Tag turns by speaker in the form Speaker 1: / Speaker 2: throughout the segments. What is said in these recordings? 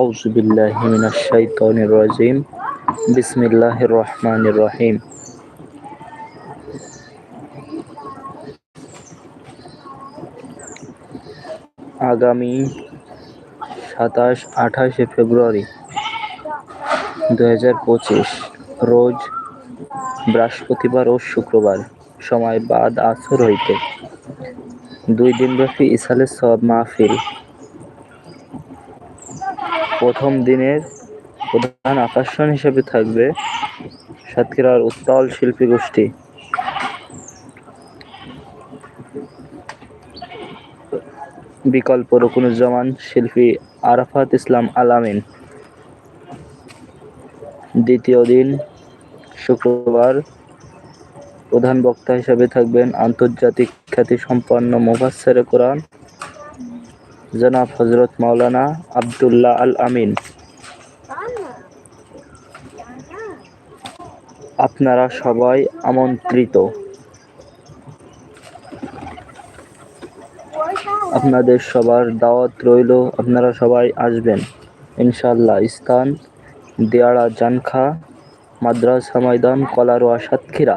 Speaker 1: আউজবিল্লাহিমিনাশাইতানিরাজিম বিসমিল্লাহির রহমানির রহিম। আগামী সাতাশ, আঠাশে ফেব্রুয়ারি দুহাজার পঁচিশ, রোজ বৃহস্পতিবার ও শুক্রবার, সময় বাদ আসর হইতে। দুই দিনব্যাপী ইসালের সব মাহফিল প্রথম দিনের প্রধান আকর্ষণ হিসেবে থাকবে সাতক্ষীরার উত্তল শিল্পী গোষ্ঠী। বিকল্প রকুনুজ্জামান শিল্পী আরাফাত ইসলাম আলামিন দ্বিতীয় দিন শুক্রবার প্রধান বক্তা হিসেবে থাকবেন আন্তর্জাতিক খ্যাতিসম্পন্ন মুফাসসিরে কোরআন জনাব হজরত মাওলানা আবদুল্লাহ আল আমিন আপনারা সবাই আমন্ত্রিত। আপনাদের সবার দাওয়াত রইল, আপনারা সবাই আসবেন। ইনশাল্লাহ স্থান, দেয়াড়া জানখা, মাদ্রাসা ময়দান, কলারোয়া, সাতক্ষীরা।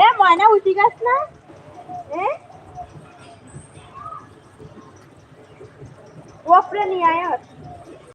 Speaker 2: হ্যাঁ ময়না উঠি গাছ না? এ? ওপরে নিয়ে আয়